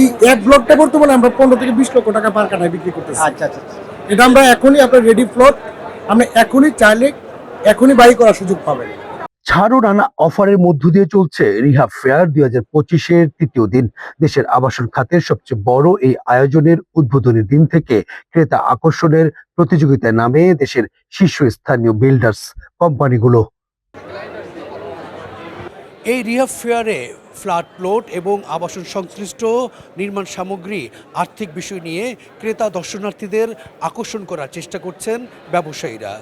এই এক ব্লকটা বর্তমানে আমরা পনেরো থেকে বিশ লক্ষ টাকা পার কাঠায় বিক্রি করতেছি। আচ্ছা আচ্ছা আচ্ছা। এটা আমরা এখনই আপনার রেডি প্লট আপনি এখনই চাইলে এখনই বাই করার সুযোগ পাবেন। ছাড়ও নানা অফারের মধ্য দিয়ে চলছে রিহা ফেয়ার দুই হাজার পঁচিশের তৃতীয় দিন। দেশের আবাসন খাতের সবচেয়ে বড় এই আয়োজনের উদ্বোধনের দিন থেকে ক্রেতা আকর্ষণের প্রতিযোগিতায় নামে দেশের শীর্ষস্থানীয় বিল্ডার্স কোম্পানিগুলো। এই রিহাব ফেয়ারে ফ্ল্যাট প্লট এবং আবাসন সংশ্লিষ্ট নির্মাণ সামগ্রী, আর্থিক বিষয় নিয়ে ক্রেতা দর্শনার্থীদের আকর্ষণ করার চেষ্টা করছেন ব্যবসায়ীরা।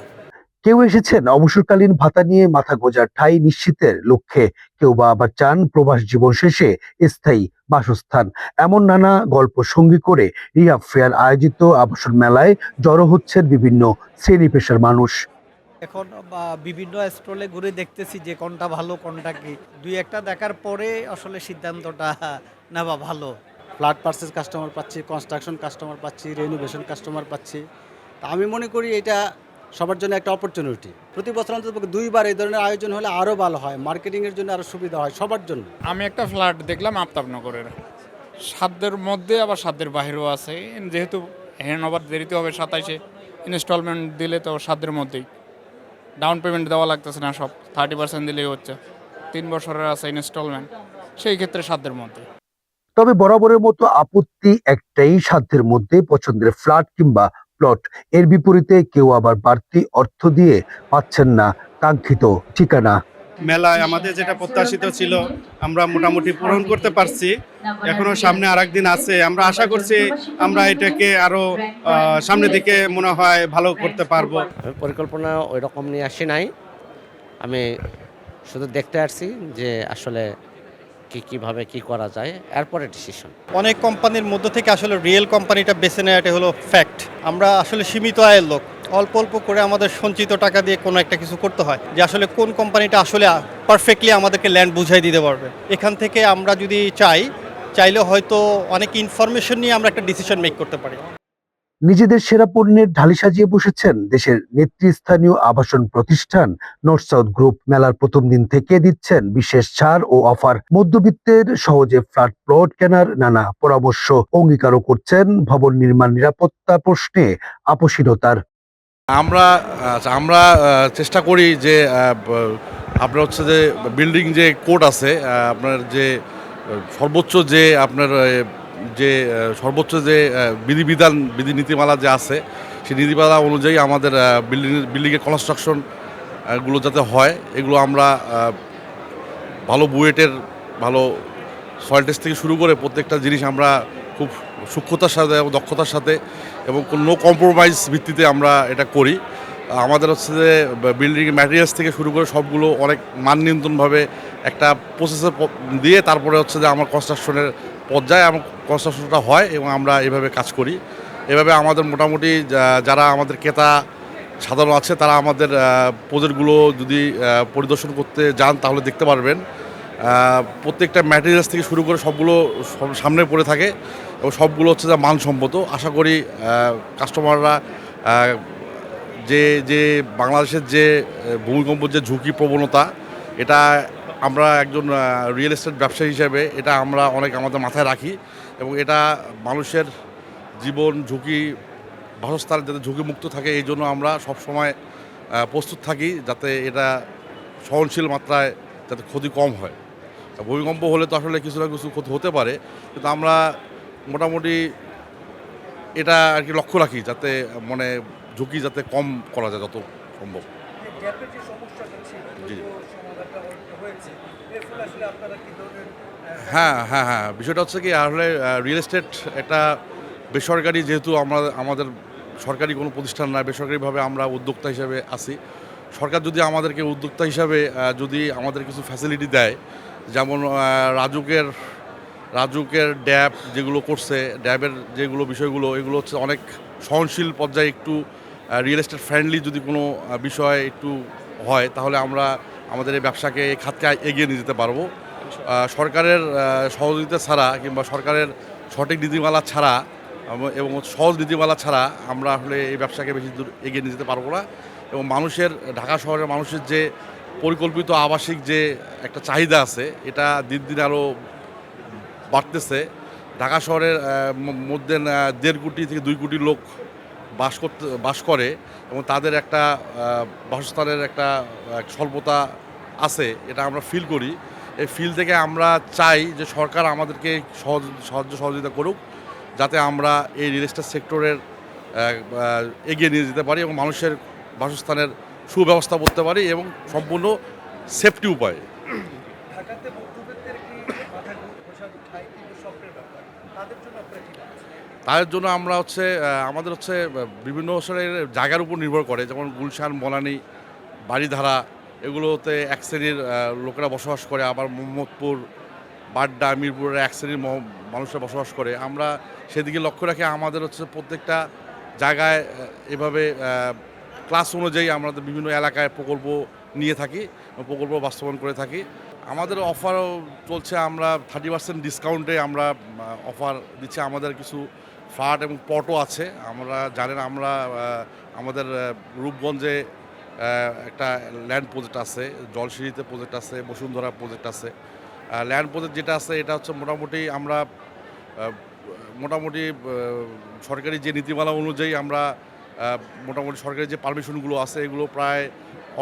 কেউ এসেছেন অবসরকালীন ভাতা নিয়ে মাথা গোজার ঠাই নিশ্চিতের লক্ষ্যে। কেউ বা আবার চান প্রবাস জীবন শেষে স্থায়ী বাসস্থান। এমন নানা গল্প সঙ্গী করে রিয়া ফেয়ার আয়োজিত আবাসন মেলায় জড়ো হচ্ছেন বিভিন্ন শ্রেণি পেশার মানুষ। এখন বা বিভিন্ন স্টলে ঘুরে দেখতেছি যে কোনটা ভালো কোনটা কি। দুই একটা দেখার পরে আসলে সিদ্ধান্তটা নেওয়া ভালো। ফ্ল্যাট পার্সেস কাস্টমার পাচ্ছি কনস্ট্রাকশন কাস্টমার পাচ্ছি রেনোভেশন কাস্টমার পাচ্ছি। তা আমি মনে করি এটা সবার জন্য একটা অপরচুনিটি প্রতি বছর অন্তত দুইবার এই ধরনের আয়োজন হলে আরও ভালো হয় মার্কেটিংয়ের জন্য আরও সুবিধা হয় সবার জন্য। আমি একটা ফ্ল্যাট দেখলাম আফতাবনগরের। সাধ্যের মধ্যে আবার সাধ্যের বাহিরেও আছে। যেহেতু হ্যান্ড ওভার দেরিতে হবে সাতাইশে ইনস্টলমেন্ট দিলে তো সাধ্যের মধ্যেই। ডাউন পেমেন্ট দেওয়া লাগতেছে না, সব থার্টি পার্সেন্ট দিলেই হচ্ছে। তিন বছরের আছে ইনস্টলমেন্ট সেই ক্ষেত্রে সাধ্যের মধ্যে। তবে বরাবরের মতো আপত্তি একটাই সাধ্যের মধ্যে, পছন্দের ফ্ল্যাট কিংবা প্লট এর বিপরীতে কেউ আবার বাড়তি অর্থ দিয়ে পাচ্ছেন না কাঙ্ক্ষিত ঠিকানা। মেলায় আমাদের যেটা প্রত্যাশিত ছিল আমরা মোটামুটি পূরণ করতে পারছি। এখনও সামনে আর দিন আছে। আমরা আশা করছি আমরা এটাকে আরও আহ, সামনের দিকে মনে হয় ভালো করতে পারব। পরিকল্পনা ওই রকম নিয়ে আসি নাই। আমি শুধু দেখতে আসছি যে আসলে কি কীভাবে কি করা যায়। এরপরে ডিসিশন অনেক কোম্পানির মধ্য থেকে আসলে রিয়েল কোম্পানিটা বেছে নেওয়াটা হলো ফ্যাক্ট আমরা আসলে সীমিত আয়ের লোক। অল্প অল্প করে আমাদের সঞ্চিত টাকা দিয়ে কোনো একটা কিছু করতে হয় যে আসলে কোন কোম্পানিটা আসলে পারফেক্টলি আমাদেরকে ল্যান্ড বুঝাই দিতে পারবে। এখান থেকে আমরা যদি চাই, চাইলে হয়তো অনেক ইনফরমেশন নিয়ে আমরা একটা ডিসিশন মেক করতে পারি। নিজেদের সেরা পণ্যের ঢালি সাজিয়ে বসেছেন দেশের নেতৃস্থানীয় আবাসন প্রতিষ্ঠান নর্থ সাউথ গ্রুপ মেলার প্রথম দিন থেকে দিচ্ছেন বিশেষ ছাড় ও অফার। মধ্যবিত্তের সহজে ফ্ল্যাট প্লট কেনার নানা পরামর্শ অঙ্গীকারও করছেন ভবন নির্মাণ নিরাপত্তা প্রশ্নে আপসীনতার আমরা আচ্ছা, আমরা চেষ্টা করি যে আপনার হচ্ছে যে বিল্ডিং যে কোড আছে আপনার যে সর্বোচ্চ যে আপনার যে সর্বোচ্চ যে বিধিবিধান বিধি নীতিমালা যে আছে সেই নীতিমালা অনুযায়ী আমাদের বিল্ডিং বিল্ডিংয়ের কনস্ট্রাকশনগুলো যাতে হয় এগুলো আমরা ভালো বুয়েটের ভালো সয়েল টেস্ট থেকে শুরু করে প্রত্যেকটা জিনিস আমরা খুব সূক্ষ্মতার সাথে এবং দক্ষতার সাথে এবং কোনো কম্প্রোমাইজ ভিত্তিতে আমরা এটা করি। আমাদের হচ্ছে যে বিল্ডিং ম্যাটেরিয়ালস থেকে শুরু করে সবগুলো অনেক মান নিয়ন্ত্রণভাবে একটা প্রসেসে দিয়ে তারপরে হচ্ছে যে আমার কনস্ট্রাকশনের পর্যায়ে আমার কনস্ট্রাকশনটা হয় এবং আমরা এভাবে কাজ করি। এভাবে আমাদের মোটামুটি যারা আমাদের ক্রেতা সাধারণ আছে তারা আমাদের প্রজেক্টগুলো যদি পরিদর্শন করতে যান তাহলে দেখতে পারবেন। প্রত্যেকটা ম্যাটেরিয়ালস থেকে শুরু করে সবগুলো সব- সামনে পড়ে থাকে এবং সবগুলো হচ্ছে যা মানসম্মত। আশা করি কাস্টমাররা যে যে বাংলাদেশের যে আহ, ভূমিকম্প যে ঝুঁকি প্রবণতা এটা আমরা একজন রিয়েল এস্টেট ব্যবসায়ী হিসেবে এটা আমরা অনেক আমাদের মাথায় রাখি এবং এটা মানুষের জীবন ঝুঁকি বাসস্থান যাতে ঝুঁকিমুক্ত থাকে এই জন্য আমরা সবসময় প্রস্তুত থাকি যাতে এটা সহনশীল মাত্রায় যাতে ক্ষতি কম হয়। ভূমিকম্প হলে তো আসলে কিছু না কিছু ক্ষতি হতে পারে। কিন্তু আমরা মোটামুটি এটা আর কি লক্ষ্য রাখি যাতে মানে ঝুঁকি যাতে কম করা যায় যত সম্ভব। জি হ্যাঁ হ্যাঁ হ্যাঁ বিষয়টা হচ্ছে কি আসলে রিয়েল এস্টেট একটা বেসরকারি যেহেতু আমরা আমাদের সরকারি কোনো প্রতিষ্ঠান না বেসরকারিভাবে আমরা উদ্যোক্তা হিসেবে আছি। সরকার যদি আমাদেরকে উদ্যোক্তা হিসাবে যদি আমাদের কিছু ফ্যাসিলিটি দেয়, যেমন রাজুকের রাজুকের ড্যাব যেগুলো করছে, ড্যাবের যেগুলো বিষয়গুলো, এগুলো হচ্ছে অনেক সহনশীল পর্যায়ে একটু রিয়েল এস্টেট ফ্রেন্ডলি যদি কোনো বিষয় একটু হয়, তাহলে আমরা আমাদের এই ব্যবসাকে এই খাতকে এগিয়ে নিয়ে যেতে পারব। সরকারের সহযোগিতা ছাড়া কিংবা সরকারের সঠিক নীতিমালা ছাড়া, এবং- সহজ নীতিমালা ছাড়া আমরা আসলে এই ব্যবসাকে বেশি দূর এগিয়ে নিয়ে যেতে পারব না। এবং মানুষের, ঢাকা শহরের মানুষের যে পরিকল্পিত আবাসিক যে একটা চাহিদা আছে, এটা দিন দিন আরও বাড়তেছে। ঢাকা শহরের মধ্যে দেড় কোটি থেকে দুই কোটি লোক বাস করতে, বাস করে এবং তাদের একটা বাসস্থানের একটা স্বল্পতা আছে, এটা আমরা ফিল করি। এই ফিল থেকে আমরা চাই যে সরকার আমাদেরকে সহজ, সাহায্য সহযোগিতা করুক, যাতে আমরা এই রিয়েল এস্টেট সেক্টরের এগিয়ে নিয়ে যেতে পারি এবং মানুষের বাসস্থানের সুব্যবস্থা করতে পারি এবং সম্পূর্ণ সেফটি উপায়ে। তাদের জন্য আমরা হচ্ছে আমাদের হচ্ছে বিভিন্ন আসলে জায়গার উপর নির্ভর করে। যেমন গুলশান বনানী বাড়িধারা এগুলোতে এক শ্রেণির লোকেরা বসবাস করে। আবার মোহাম্মদপুর বাড্ডা মিরপুরের এক শ্রেণির মানুষরা বসবাস করে। আমরা সেদিকে লক্ষ্য রাখি আমাদের হচ্ছে প্রত্যেকটা জায়গায় এভাবে ক্লাস অনুযায়ী আমাদের বিভিন্ন এলাকায় প্রকল্প নিয়ে থাকি, প্রকল্প বাস্তবায়ন করে থাকি। আমাদের অফারও চলছে, আমরা থার্টি পার্সেন্ট ডিসকাউন্টে আমরা অফার দিচ্ছি। আমাদের কিছু ফ্ল্যাট এবং পটও আছে। আমরা জানেন আমরা আমাদের রূপগঞ্জে একটা ল্যান্ড প্রজেক্ট আছে, জলসিঁড়িতে প্রজেক্ট আছে, বসুন্ধরা প্রজেক্ট আছে। ল্যান্ড প্রজেক্ট যেটা আছে, এটা হচ্ছে মোটামুটি আমরা মোটামুটি সরকারি যে নীতিমালা অনুযায়ী আমরা মোটামুটি সরকারি যে পারমিশনগুলো আছে, এগুলো প্রায়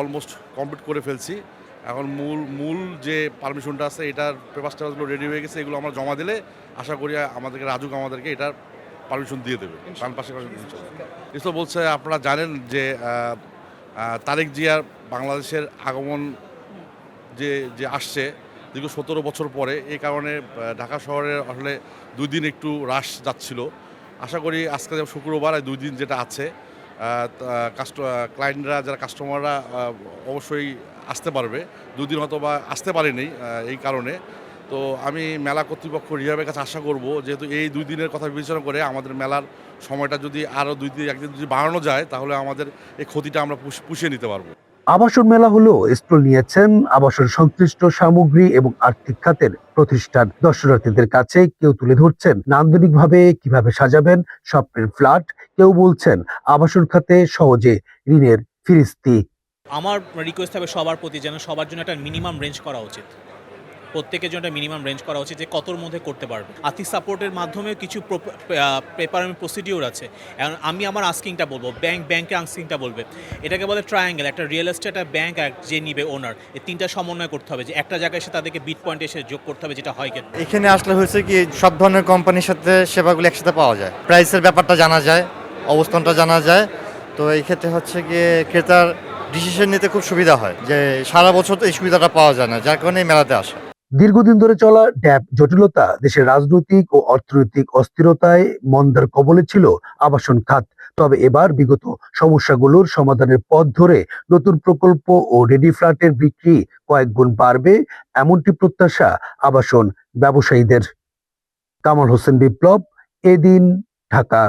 অলমোস্ট কমপ্লিট করে ফেলছি। এখন মূল মূল যে পারমিশনটা আছে, এটার পেপার টেপারগুলো রেডি হয়ে গেছে, এগুলো আমরা জমা দিলে আশা করি আমাদেরকে, রাজুক আমাদেরকে এটার পারমিশন দিয়ে দেবে। পান পাশে বলছে, আপনারা জানেন যে তারেক জিয়ার বাংলাদেশের আগমন যে যে আসছে, দীর্ঘ সতেরো বছর পরে এই কারণে ঢাকা শহরে আসলে দুই দিন একটু রাশ যাচ্ছিল। আশা করি আজকে শুক্রবার দুই দিন যেটা আছে কাস্ট ক্লায়েন্টরা যারা কাস্টমাররা অবশ্যই আসতে পারবে। দুদিন হয়তো বা আসতে পারেনি এই কারণে। তো আমি মেলা কর্তৃপক্ষ রিহাবের কাছে আশা করব, যেহেতু এই দুই দিনের কথা বিবেচনা করে আমাদের মেলার সময়টা যদি আরও দুই দিন, একদিন যদি বাড়ানো যায়, তাহলে আমাদের এই ক্ষতিটা আমরা পুষ- পুষিয়ে নিতে পারব। আবাসন মেলা হলো স্টল নিয়েছেন আবাসন সংশ্লিষ্ট সামগ্রী এবং আর্থিক খাতের প্রতিষ্ঠান। দর্শনার্থীদের কাছে কেউ তুলে ধরছেন নান্দনিকভাবে কীভাবে সাজাবেন স্বপ্নের ফ্ল্যাট, কেউ বলছেন আবাসন খাতে সহজে ঋণের ফিরিস্তি। আমার রিকোয়েস্ট হবে সবার প্রতি যেন সবার জন্য একটা মিনিমাম রেঞ্জ করা উচিত। প্রত্যেকের জন্য মিনিমাম রেঞ্জ করা উচিত যে কতর মধ্যে করতে পারবে। আর্থিক সাপোর্টের মাধ্যমে কিছু পেপার প্রসিডিওর আছে। এখন আমি আমার আস্কিংটা বলব ব্যাংক ব্যাংকে আস্কিংটা বলবে। এটাকে বলে ট্রায়াঙ্গেল একটা রিয়েল এস্টেট ব্যাংক যে নিবে ওনার এই তিনটা সমন্বয় করতে হবে যে একটা জায়গায় এসে তাদেরকে বিট পয়েন্ট এসে যোগ করতে হবে যেটা হয় এখানে আসলে হয়েছে কি, সব ধরনের কোম্পানির সাথে সেবাগুলো একসাথে পাওয়া যায়। প্রাইসের ব্যাপারটা জানা যায়, অবস্থানটা জানা যায়। তো এই ক্ষেত্রে হচ্ছে গিয়ে ক্রেতার ডিসিশন নিতে খুব সুবিধা হয় যে সারা বছর তো এই সুবিধাটা পাওয়া যায় না, যার কারণে মেলাতে আসে। দীর্ঘদিন ধরে চলা ড্যাব জটিলতা, দেশের রাজনৈতিক ও অর্থনৈতিক অস্থিরতায় মন্দার কবলে ছিল আবাসন খাত। তবে এবার বিগত সমস্যাগুলোর সমাধানের পথ ধরে নতুন প্রকল্প ও রেডি ফ্ল্যাটের বিক্রি কয়েক গুণ বাড়বে এমনটি প্রত্যাশা আবাসন ব্যবসায়ীদের। কামাল হোসেন বিপ্লব, এদিন ঢাকা।